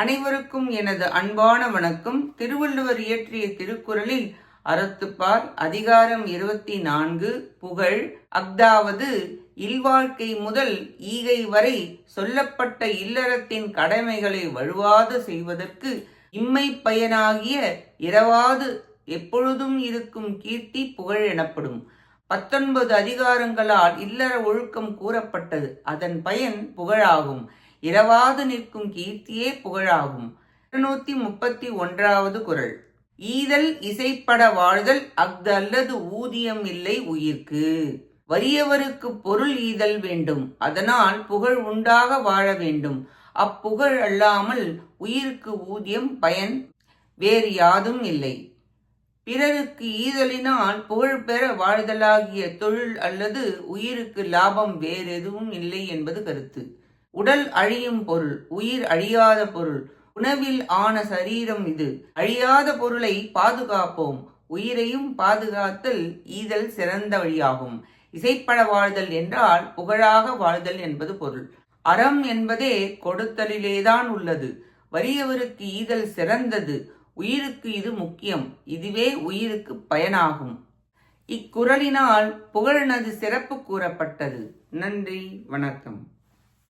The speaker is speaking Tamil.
அனைவருக்கும் எனது அன்பான வணக்கம். திருவள்ளுவர் இயற்றிய திருக்குறளில் அறத்துப்பால் அதிகாரம் இருபத்தி நான்கு புகழ் அஃதாவது இல்வாழ்க்கை முதல் ஈகை வரை சொல்லப்பட்ட இல்லறத்தின் கடமைகளை வழுவாது செய்வதற்கு இம்மை பயனாகிய இரவாது எப்பொழுதும் இருக்கும் கீர்த்தி புகழ் எனப்படும். பத்தொன்பது அதிகாரங்களால் இல்லற ஒழுக்கம் கூறப்பட்டது. அதன் பயன் புகழாகும். இரவாது நிற்கும் கீர்த்தியே புகழாகும். இருநூத்தி முப்பத்தி ஒன்றாவது குரல். ஈதல் இசைப்பட வாழ்தல் அஃது அல்லது ஊதியம் இல்லை உயிர்க்கு. வறியவருக்கு பொருள் ஈதல் வேண்டும். அதனால் புகழ் உண்டாக வாழ வேண்டும். அப்புகழ் அல்லாமல் உயிருக்கு ஊதியம் பயன் வேறு யாதும் இல்லை. பிறருக்கு ஈதலினால் புகழ் பெற வாழ்தலாகிய தொழில் அல்லது உயிருக்கு லாபம் வேறெதுவும் இல்லை என்பது கருத்து. உடல் அழியும் பொருள் உயிர் அழியாத பொருள். உணவில் ஆன சரீரம் இது. அழியாத பொருளை பாதுகாப்போம். உயிரையும் பாதுகாத்தல் ஈதல் சிறந்த வழியாகும். இசைப்பட வாழ்தல் என்றால் புகழாக வாழ்தல் என்பது பொருள். அறம் என்பதே கொடுத்தலிலேதான் உள்ளது. வறியவருக்கு ஈதல் சிறந்தது. உயிருக்கு இது முக்கியம். இதுவே உயிருக்கு பயனாகும். இக்குறளினால் புகழனது சிறப்பு கூறப்பட்டது. நன்றி. வணக்கம்.